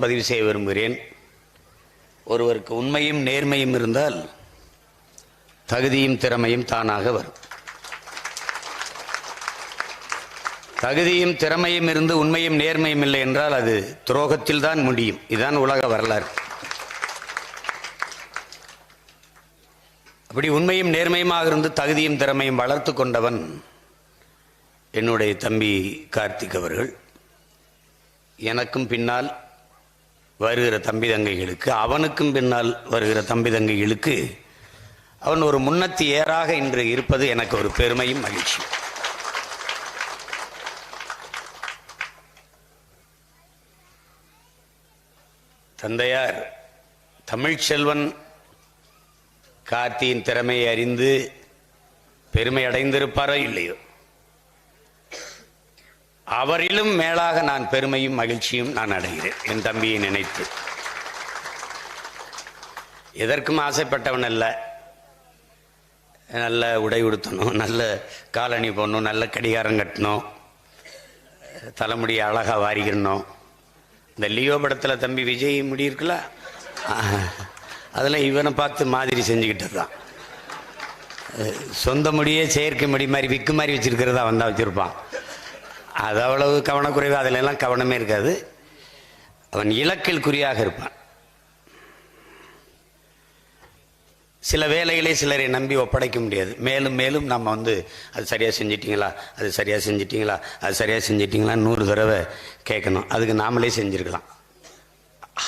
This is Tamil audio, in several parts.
பதிவு செய்ய விரும்புகிறேன். ஒருவருக்கு உண்மையும் நேர்மையும் இருந்தால் தகுதியும் திறமையும் தானாக வரும். தகுதியும் திறமையும் இருந்து உண்மையும் நேர்மையும் இல்லை என்றால் அது துரோகத்தில் தான் முடியும். இதுதான் உலக வரலாறு. அப்படி உண்மையும் நேர்மையுமாக இருந்து தகுதியும் திறமையும் வளர்த்து கொண்டவன் என்னுடைய தம்பி கார்த்திக் அவர்கள். எனக்கும் பின்னால் வருகிற தம்பி தங்கைகளுக்கு அவனுக்கும் பின்னால் வருகிற தம்பி தங்கைகளுக்கு அவன் ஒரு முன்னத்தி ஏறாக இன்று இருப்பது எனக்கு ஒரு பெருமையும் மகிழ்ச்சி தந்தையார் தமிழ்ச்செல்வன் கார்த்தியின் திறமையை அறிந்து பெருமை அடைந்திருப்பாரோ இல்லையோ? அவரிலும் மேலாக நான் பெருமையும் மகிழ்ச்சியும் நான் அடைகிறேன். என் தம்பியை நினைத்து. எதற்கும் ஆசைப்பட்டவன் அல்ல. நல்ல உடை உடுத்தணும் நல்ல காலணி போடணும் நல்ல கடிகாரம் கட்டணும் தலைமுடியை அழகாக வாரிக்கணும். இந்த லியோ படத்தில் தம்பி விஜய் முடி இருக்குல்ல அதெல்லாம் இவனை பார்த்து மாதிரி செஞ்சுக்கிட்டது தான் சொந்த முடியே செயற்கை முடி மாதிரி விக்கு மாதிரி வச்சுருக்கிறதா வந்தால் வச்சுருப்பான். அது அவ்வளவு கவனக்குறைவு அதில் எல்லாம் கவனமே இருக்காது. அவன் இலக்கில் குறியாக இருப்பான். சில வேலைகளை சிலரை நம்பி ஒப்படைக்க முடியாது. மேலும் மேலும் நம்ம வந்து அது சரியாக செஞ்சிட்டிங்களா? அது சரியாக செஞ்சிட்டிங்களா? அது சரியாக செஞ்சிட்டிங்களா? நூறு தடவை கேட்கணும். அதுக்கு நாமளே செஞ்சுருக்கலாம்.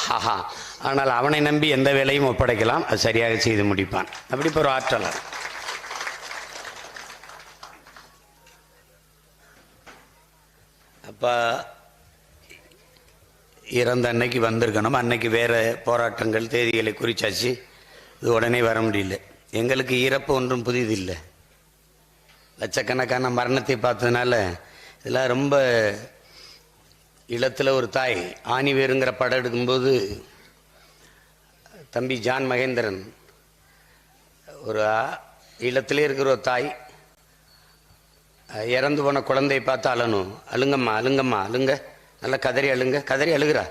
ஆஹா. ஆனால் அவனை நம்பி எந்த வேலையும் ஒப்படைக்கலாம். அது சரியாக செய்து முடிப்பான். அப்படி இப்போ ஒரு ஆற்றலர் இப்போ இறந்த அன்னைக்கு வந்திருக்கணும். அன்னைக்கு வேறு போராட்டங்கள் தேதிகளை குறிச்சாச்சு. இது உடனே வர முடியல. எங்களுக்கு இறப்பு ஒன்றும் புதிதில்லை. லட்சக்கணக்கான மரணத்தை பார்த்ததுனால இதெல்லாம் ரொம்ப இல்லத்தில் ஒரு தாய் ஆணி வேறுங்கிற படம் எடுக்கும்போது தம்பி ஜான் மகேந்திரன் ஒரு இல்லத்திலே இருக்கிற ஒரு தாய் இறந்து போன குழந்தையை பார்த்து அழணும். அழுங்கம்மா அழுங்கம்மா அழுங்க. நல்லா கதறி அழுங்க. கதறி அழுகிறா?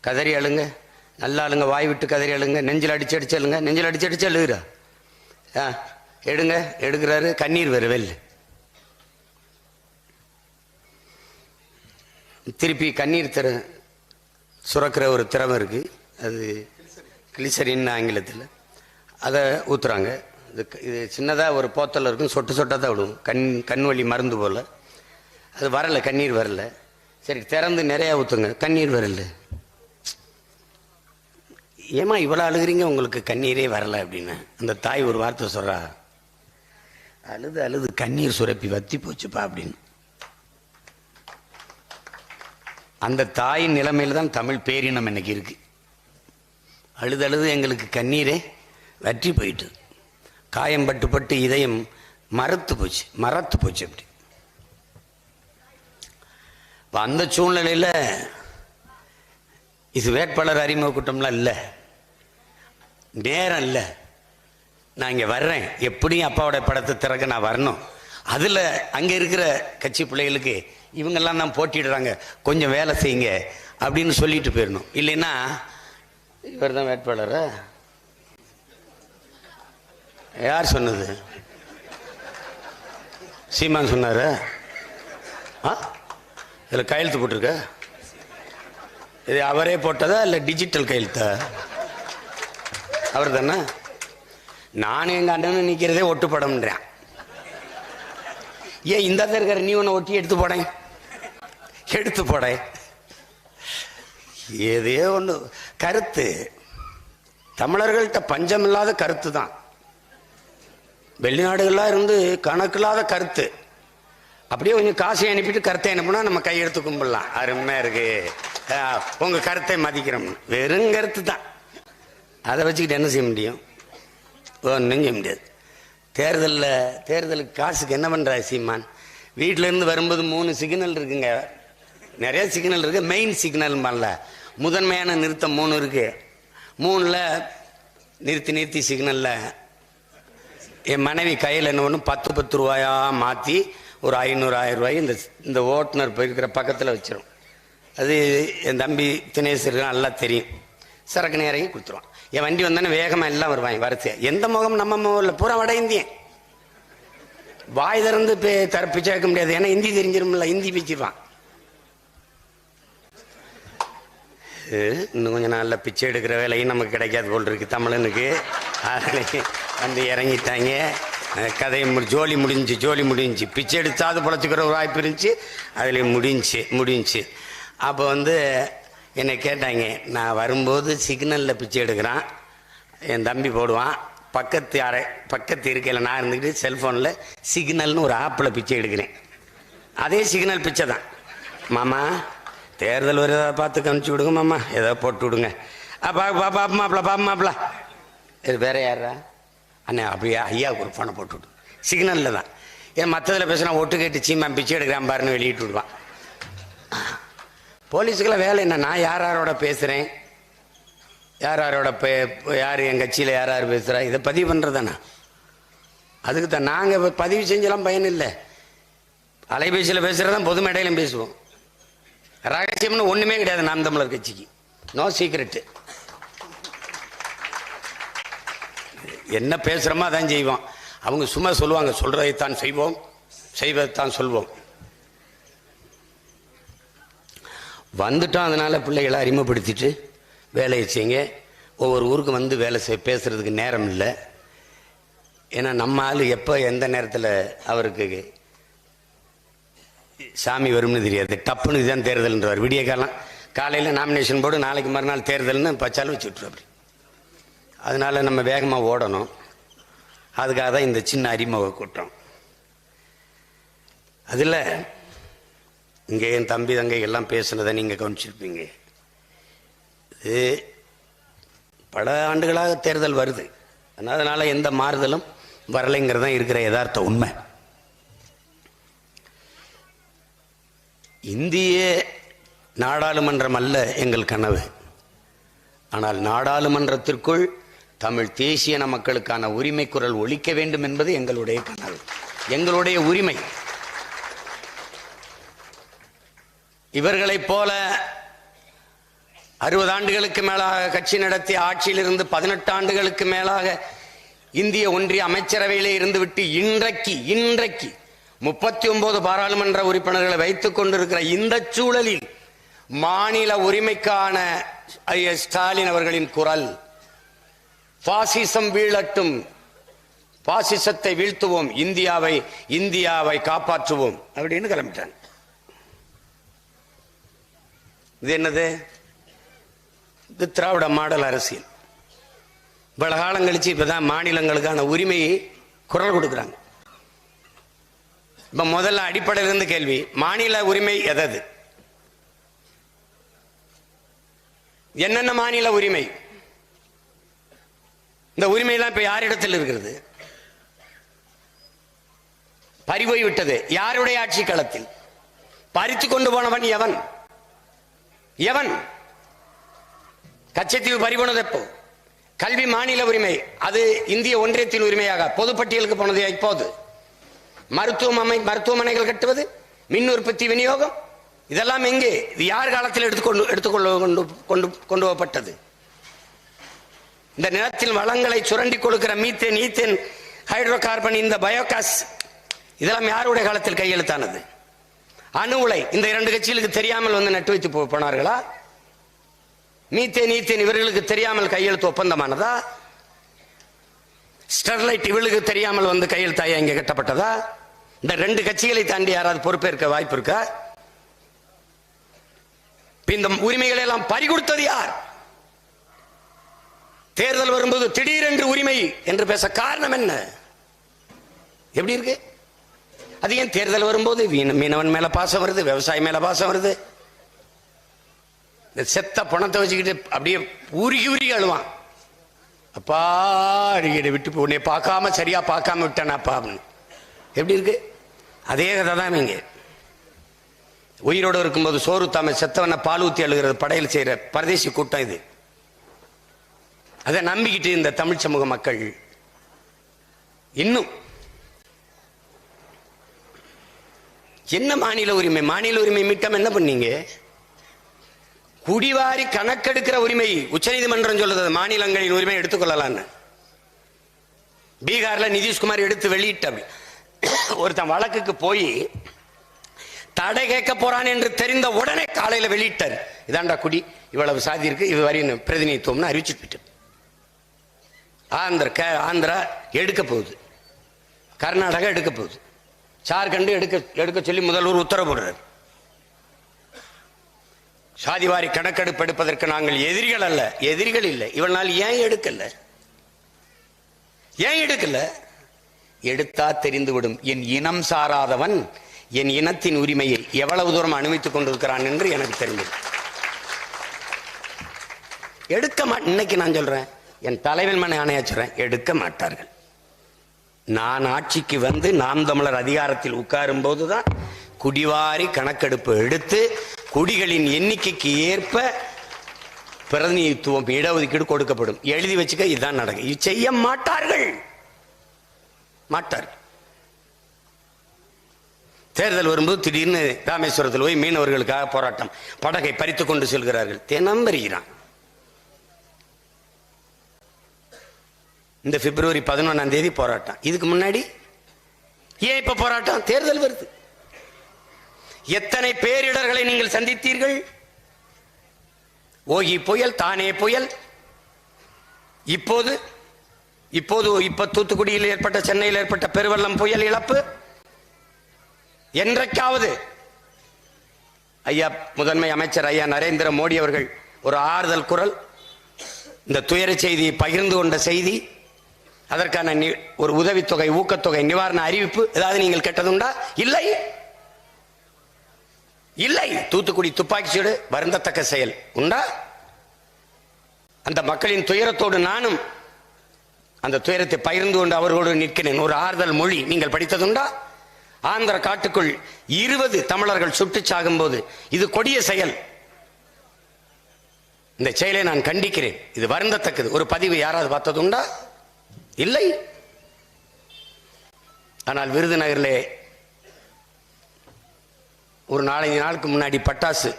கதறி அழுங்க. நல்லா அழுங்க. வாய் விட்டு கதறி அழுங்க. நெஞ்சில் அடிச்சு அடிச்சு அழுங்க. நெஞ்சில் அடிச்சு அடிச்சு அழுகிறா? ஆ எடுங்க. எடுக்கிறாரு. கண்ணீர் வேறு திருப்பி கண்ணீர் திற சுரக்கிற ஒரு திறமை இருக்குது அது கிளிசரின்னு ஆங்கிலத்தில். அதை ஊற்றுறாங்க இது இது சின்னதாக ஒரு போத்தல் இருக்கும் சொட்டு சொட்டாக தான் விடும் கண் கண் வலி மருந்து போல். அது வரல கண்ணீர் வரல. சரி திறந்து நிறையா ஊற்றுங்க கண்ணீர் வரல. ஏமா இவ்வளோ அழுகிறீங்க? உங்களுக்கு கண்ணீரே வரல அப்படின்னு. அந்த தாய் ஒரு வார்த்தை சொல்கிறா அழுது அழுது கண்ணீர் சுரப்பி வத்தி போச்சுப்பா அப்படின்னு. அந்த தாயின் நிலைமையில் தான் தமிழ் பேரினம் இன்னைக்கு இருக்குது அழுது அழுது எங்களுக்கு கண்ணீரே வற்றி போயிட்டு. காயம் பட்டு பட்டு இதயம் மரத்து போச்சு மரத்து போச்சு அப்படி. இப்போ அந்த சூழ்நிலையில் இது வேட்பாளர் அறிமுக கூட்டம்லாம் இல்லை. நேரம் இல்லை. நான் இங்கே வர்றேன். எப்படியும் அப்பாவோட படத்தை திறக்க நான் வரணும். அதில் அங்கே இருக்கிற கட்சி பிள்ளைகளுக்கு இவங்கெல்லாம் தான் போட்டிடுறாங்க கொஞ்சம் வேலை செய்யுங்க அப்படின்னு சொல்லிட்டு போயிடணும். இல்லைன்னா இவர் தான் வேட்பாளரா? யார் சொன்னது? சீமான் சொன்னார்? ஆ? இதில் கையெழுத்து போட்டிருக்க? இது அவரே போட்டதா இல்லை டிஜிட்டல் கையெழுத்தா? அவர் தானே நானும் எங்கள் அண்ணன் நிற்கிறதே ஒட்டு படம்ன்றேன் ஏன் இந்த இருக்கிற நீ ஒன்று ஒட்டி எடுத்து போடேன். எடுத்து போடேன். ஏதே ஒன்று கருத்து. தமிழர்கள்ட்ட பஞ்சமில்லாத கருத்து தான் வெளிநாடுகள்லாம் இருந்து கணக்கில்லாத கருத்து. அப்படியே கொஞ்சம் காசை அனுப்பிட்டு கருத்தை அனுப்புனா நம்ம கையெடுத்து கும்பிடலாம். அருமையாக இருக்கு. உங்க கருத்தை மதிக்கிறோம். வெறும் கருத்து தான். அதை வச்சுக்கிட்டு என்ன செய்ய முடியும்? ஒன்றும் செய்ய முடியாது. தேர்தலில் தேர்தலுக்கு காசுக்கு என்ன பண்ணுறா சீமான்? வீட்டில இருந்து வரும்போது மூணு சிக்னல் இருக்குங்க. நிறைய சிக்னல் இருக்கு. மெயின் சிக்னல் பண்ணல முதன்மையான நிறுத்தம் மூணு இருக்கு. மூணில் நிறுத்தி நிறுத்தி சிக்னலில் என் மனைவி கையில் என்ன ஒன்று பத்து பத்து ரூபாயா மாற்றி ஒரு ஐநூறு ஆயிரம் ரூபாய் இந்த இந்த ஓட்டுநர் போயிருக்கிற பக்கத்தில் வச்சிரும். அது என் தம்பி தினேஷ் இருக்கான் நல்லா தெரியும். சரக்கு நேரம் கொடுத்துருவான். என் வண்டி வந்தோன்னே வேகமாக எல்லாம் வருவாங்க வரிசையாக எந்த முகம் நம்ம முகம் பூரா வட இந்தியன். வாய் திறந்து பே- தர பிச்சை முடியாது. ஏன்னா ஹிந்தி தெரிஞ்சிருமில்ல ஹிந்தி பிச்சிருவான் இன்னும் கொஞ்சம் நாளில் பிச்சை எடுக்கிற வேலையும் நமக்கு கிடைக்காது போல் இருக்கு தமிழனுக்கு. அதனால வந்து இறங்கிட்டாங்க. கதையை முடி ஜோலி முடிஞ்சு ஜோலி முடிஞ்சு. பிச்சை எடுத்தாது பொழைச்சிக்கிற ஒரு வாய்ப்பு இருந்துச்சு. அதில் முடிஞ்சு முடிஞ்சு. அப்போ வந்து என்னை கேட்டாங்க நான் வரும்போது சிக்னலில் பிச்சை எடுக்கிறான். என் தம்பி போடுவான். பக்கத்து அறை பக்கத்து இருக்கையில் நான் இருந்துக்கிட்டு செல்ஃபோனில் சிக்னல்னு ஒரு ஆப்பில் பிச்சை எடுக்கிறேன். அதே சிக்னல் பிச்சை தான். மாமா தேர்தல் ஒரு ஏதாவது பார்த்து கணிச்சு விடுங்க மாமா. ஏதோ போட்டு விடுங்க. அப்பா பாப்பா மாப்பிள பாப்பா மாப்பிள. இது வேற யாரா அண்ணே அப்படியே ஐயாவுக்கு ஒரு ஃபோனை போட்டு சிக்னலில் தான். ஏன் மற்றதில் பேசுனா ஒட்டு கேட்டு சீமா பிச்சை எடுக்கிறான் பாருன்னு வெளியிட்டு விடுவான். போலீஸுக்கெல்லாம் வேலை என்ன? நான் யார் யாரோட பேசுகிறேன் யார் யாரோட பே யார் என் கட்சியில் யார் யார் பேசுகிறா இதை பதிவு பண்ணுறதாண்ணா அதுக்கு தான். நாங்கள் பதிவு செஞ்செல்லாம் பயன் இல்லை. அலைபேசியில் பேசுகிறதான் பொது மேடையிலும் பேசுவோம். ரகசியம்னு ஒன்றுமே கிடையாது நாம் தமிழர் கட்சிக்கு. நோ சீக்ரெட்டு என்ன பேசுகிறோமோ அதான் செய்வோம் அவங்க சும்மா சொல்லுவாங்க சொல்கிறதைத்தான் செய்வோம் செய்வதைத்தான் சொல்வோம். வந்துட்டோம் அதனால் பிள்ளைகளை அறிமுகப்படுத்திட்டு வேலையை செய்யுங்க. ஒவ்வொரு ஊருக்கு வந்து வேலை செய் பேசுகிறதுக்கு நேரம் இல்லை. ஏன்னா நம்ம ஆள் எப்போ எந்த நேரத்தில் அவருக்கு சாமி வரும்னு தெரியாது. டப்புன்னு இதுதான் தேர்தல்ன்றவர். விடிய காலம் காலையில் நாமினேஷன் போட்டு நாளைக்கு மறுநாள் தேர்தல்னு பச்சாலும் வச்சு அப்படி. அதனால் நம்ம வேகமாக ஓடணும். அதுக்காக தான் இந்த சின்ன அறிமுக கூட்டம். அதில் இங்கே என் தம்பி தங்கை எல்லாம் பேசுனதை நீங்கள் கவனிச்சிருப்பீங்க. இது பல ஆண்டுகளாக தேர்தல் வருது. அதனால் எந்த மாறுதலும் வரலைங்கிறது தான் இருக்கிற யதார்த்த உண்மை. இந்திய நாடாளுமன்றம் அல்ல எங்கள் கனவு. ஆனால் நாடாளுமன்றத்திற்குள் தமிழ் தேசியன மக்களுக்கான உரிமை குரல் ஒழிக்க வேண்டும் என்பது எங்களுடைய கனவு. எங்களுடைய உரிமை. இவர்களைப் போல அறுபது ஆண்டுகளுக்கு மேலாக கட்சி நடத்தி ஆட்சியிலிருந்து பதினெட்டு ஆண்டுகளுக்கு மேலாக இந்திய ஒன்றிய அமைச்சரவையிலே இருந்துவிட்டு இன்றைக்கு இன்றைக்கு முப்பத்தி ஒன்பது பாராளுமன்ற உறுப்பினர்களை வைத்துக் கொண்டிருக்கிற இந்த சூழலில் மாநில உரிமைக்கான ஸ்டாலின் அவர்களின் குரல் பாசிசம் வீழட்டும். பாசிசத்தை வீழ்த்துவோம். இந்தியாவை இந்தியாவை காப்பாற்றுவோம். அப்படின்னு கிளம்பிட்டான். இது என்னது? இது திராவிட மாடல் அரசியல். பல காலம் கழிச்சு இப்பதான் மாநிலங்களுக்கான உரிமையை குரல் கொடுக்குறாங்க. இப்ப முதல்ல அடிப்படையிலிருந்து கேள்வி மாநில உரிமை எதது? என்னென்ன மாநில உரிமை? இந்த உரிமையெல்லாம் இப்ப யாரிடத்தில் இருக்கிறது? பறிபோய் விட்டது. யாருடைய ஆட்சி களத்தில்? பறித்து கொண்டு போனவன் எவன்? எவன்? கச்சத்தீவு பறிபோனது எப்போ? கல்வி மாநில உரிமை. அது இந்திய ஒன்றியத்தின் உரிமையாக. பொதுப்பட்டியலுக்கு போனது இப்போது. மருத்துவமனை மருத்துவமனைகள் கட்டுவது மின் உற்பத்தி விநியோகம் இதெல்லாம் எங்கே? இது யார் காலத்தில் எடுத்துக்கொண்டு எடுத்துக்கொள்ள கொண்டு கொண்டு கொண்டு போகப்பட்டது? இந்த நிலத்தில் வளங்களை சுரண்டி கொடுக்கிற மீத்தேன் ஈத்தேன் ஹைட்ரோ கார்பன் இந்த பயோகாஸ் இதெல்லாம் யாருடைய காலத்தில் கையெழுத்தானது? அணு உலை இந்த இரண்டு கட்சிகளுக்கு தெரியாமல் வந்து நட்டு வைத்து போனார்களா? மீத்தேன் ஈத்தேன் இவர்களுக்கு தெரியாமல் கையெழுத்து ஒப்பந்தமானதா? ஸ்டெர்லைட் இவளுக்கு தெரியாமல் வந்து கையெழுத்தாயா இங்கே கட்டப்பட்டதா? இந்த ரெண்டு கட்சிகளை தாண்டி யாராவது பொறுப்பேற்க வாய்ப்பு இருக்கா? இந்த உரிமைகளை எல்லாம் பறி கொடுத்தது யார்? தேர்தல் வரும்போது திடீரென்று உரிமை என்று பேச காரணம் என்ன? எப்படி இருக்கு? அது ஏன் தேர்தல் வரும்போது மீனவன் மேல பாசம் வருது விவசாயி மேல பாசம் வருது? இந்த செத்த பணத்தை வச்சுக்கிட்டு அப்படியே உருகி உருகி அழுவான். அப்பா அழுகிட விட்டு உன்னை பார்க்காம சரியா பார்க்காம விட்டானாப்பா அப்படின்னு. எப்படி இருக்கு? அதே கதை தான் நீங்க உயிரோடு இருக்கும்போது சோறு தாம செத்தவனை பால் ஊற்றி அழுகிறது படையல் செய்கிற பரதேசி கூட்டம் இது. அதை நம்பிக்கிட்டு இந்த தமிழ் சமூக மக்கள் இன்னும் என்ன மாநில உரிமை? மாநில உரிமை மீட்டம் என்ன பண்ணீங்க? குடிவாரி கணக்கெடுக்கிற உரிமை உச்சநீதிமன்றம் சொல்லுது மாநிலங்களின் உரிமை எடுத்துக்கொள்ளலாம்னு. பீகார்ல நிதிஷ்குமார் எடுத்து வெளியிட்ட ஒருத்தன் வழக்குக்கு போய் தடை கேட்க போறான் என்று தெரிந்த உடனே காலையில வெளியிட்டார். இதாண்டா குடி இவ்வளவு சாதி இருக்கு இது வரையும் பிரதிநிதித்துவம்னு அறிவிச்சுட்டு ஆந்திர க ஆந்திரா எடுக்க போகுது. கர்நாடகா எடுக்க போகுது. ஜார்க்கண்டு எடுக்க எடுக்க சொல்லி முதல்வர் உத்தரவு போடுறார். சாதிவாரி கணக்கெடுப்பு எடுப்பதற்கு நாங்கள் எதிரிகள் அல்ல எதிரிகள் இல்லை. இவள் நாள் ஏன் எடுக்கல? ஏன் எடுக்கல? எடுத்தா தெரிந்துவிடும். என் இனம் சாராதவன் என் இனத்தின் உரிமையை எவ்வளவு தூரம் அனுமதித்துக் கொண்டிருக்கிறான் என்று எனக்கு தெரிஞ்சது எடுக்க மாட்டேன் இன்னைக்கு நான் சொல்றேன். என் தலைவன் மனை ஆணையாச்சுறேன் எடுக்க மாட்டார்கள். நான் ஆட்சிக்கு வந்து நாம் தமிழர் அதிகாரத்தில் உட்காரும் போதுதான் குடிவாரி கணக்கெடுப்பு எடுத்து குடிகளின் எண்ணிக்கைக்கு ஏற்ப பிரதிநிதித்துவம் இடஒதுக்கீடு கொடுக்கப்படும். எழுதி வச்சுக்க இதுதான் நடக்கும். இது செய்ய மாட்டார்கள். மாட்டார்கள். தேர்தல் வரும்போது திடீர்னு ராமேஸ்வரத்தில் போய் மீனவர்களுக்காக போராட்டம். படகை பறித்து கொண்டு செல்கிறார்கள். தினம் வருகிறான். இந்த பிப்ரவரி பதினொன்னாம் தேதி போராட்டம். இதுக்கு முன்னாடி? ஏன் இப்ப போராட்டம்? தேர்தல் வருது. எத்தனை பேரிடர்களை நீங்கள் சந்தித்தீர்கள்? ஓகி புயல் தானே புயல். இப்போது இப்போது இப்ப தூத்துக்குடியில் ஏற்பட்ட சென்னையில் ஏற்பட்ட பெருவெள்ளம் புயல் இழப்பு. என்றைக்காவது ஐயா முதன்மை அமைச்சர் ஐயா நரேந்திர மோடி அவர்கள் ஒரு ஆறுதல் குரல் இந்த துயர செய்தியை பகிர்ந்து கொண்ட செய்தி அதற்கான நி- ஒரு உதவித்தொகை ஊக்கத்தொகை நிவாரண அறிவிப்பு ஏதாவது நீங்கள் கெட்டதுண்டா? இல்லை. இல்லை. தூத்துக்குடி துப்பாக்கி சூடு வருந்தத்தக்க செயல். உண்டா? அந்த மக்களின் துயரத்தோடு நானும் அந்த துயரத்தை பகிர்ந்து கொண்டு அவர்களோடு நிற்கிறேன். ஒரு ஆறுதல் மொழி. நீங்கள் படித்ததுண்டா? ஆந்திர காட்டுக்குள் இருபது தமிழர்கள் சுட்டுச் சாகும்போது இது கொடிய செயல். இந்த செயலை நான் கண்டிக்கிறேன். இது வருந்தத்தக்கது. ஒரு பதிவு யாராவது பார்த்ததுண்டா? இல்லை. ஆனால் விருதுநகரிலே ஒரு நாலஞ்சு நாளுக்கு முன்னாடி பட்டாசு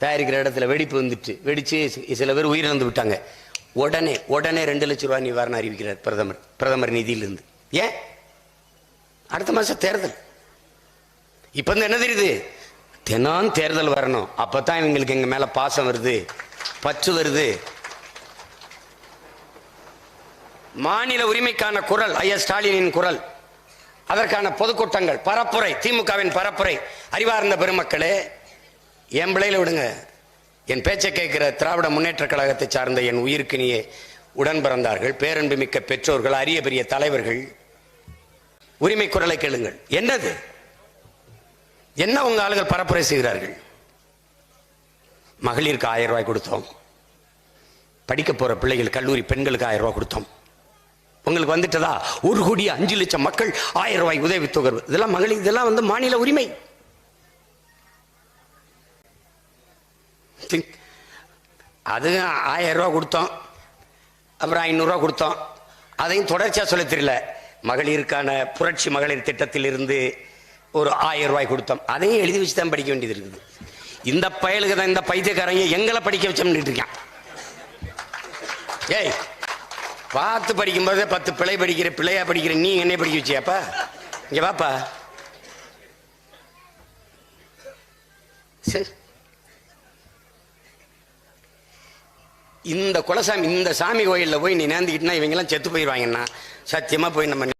தயாரிக்கிற இடத்துல வெடிப்பு வந்துட்டு வெடிச்சு சில பேர் உயிரிழந்து விட்டாங்க. உடனே உடனே ரெண்டு லட்சம் ரூபாய் நிவாரணம் அறிவிக்கிறார் பிரதமர் பிரதமர் நிதியிலிருந்து. ஏன்? அடுத்த மாதம் தேர்தல். இப்போ வந்து என்ன தெரியுது? தினம் தேர்தல் வரணும். அப்போ தான் இவங்களுக்கு எங்கள் மேலே பாசம் வருது பற்று வருது. மாநில உரிமைக்கான குரல் ஐயா ஸ்டாலினின் குரல். அதற்கான பொதுக்கூட்டங்கள் பரப்புரை திமுகவின் பரப்புரை. அறிவார்ந்த பெருமக்களே என் பிள்ளையில விடுங்க. என் பேச்சை கேட்கிற திராவிட முன்னேற்ற கழகத்தை சார்ந்த என் உயிருக்கினியே உடன் பிறந்தார்கள் பேரன்பு மிக்க பெற்றோர்கள் அரிய பெரிய தலைவர்கள். உரிமை குரலை கேளுங்கள். என்னது? என்ன உங்க ஆளுகள் பரப்புரை செய்கிறார்கள்? மகளிருக்கு ஆயிரம் ரூபாய் கொடுத்தோம். படிக்க போற பிள்ளைகள் கல்லூரி பெண்களுக்கு ஆயிரம் ரூபாய் கொடுத்தோம். உங்களுக்கு வந்துட்டதா? ஒரு கோடி அஞ்சு லட்சம் மக்கள் ஆயிரம் ரூபாய் உதவித்தொகை இதெல்லாம் மகளிர் இதெல்லாம் வந்து மாநில உரிமை. அது ஆயிரம் ரூபா கொடுத்தோம். அப்புறம் ஐநூறுரூவா கொடுத்தோம். அதையும் தொடர்ச்சியாக சொல்ல தெரியல. மகளிருக்கான புரட்சி மகளிர் திட்டத்திலிருந்து ஒரு ஆயிரம் ரூபாய் கொடுத்தோம். அதையும் எழுதி வச்சு தான் படிக்க வேண்டியது இருக்குது. இந்த பயலுக்கு தான் இந்த பைத்தியக்காரங்க எங்களை படிக்க வச்சோம்னு இருக்கான். ஏய் பார்த்து படிக்கும்போதே பத்து பிள்ளை படிக்கிற பிள்ளையா படிக்கிற நீ என்ன படிக்க வச்சியாப்பா? இங்க வாப்பா. சரி. இந்த குலசாமி இந்த சாமி கோயிலில் போய் நீ நேர்ந்துக்கிட்டுனா இவங்கெல்லாம் செத்து போயிடுவாங்கன்னா சத்தியமா போய் நம்ம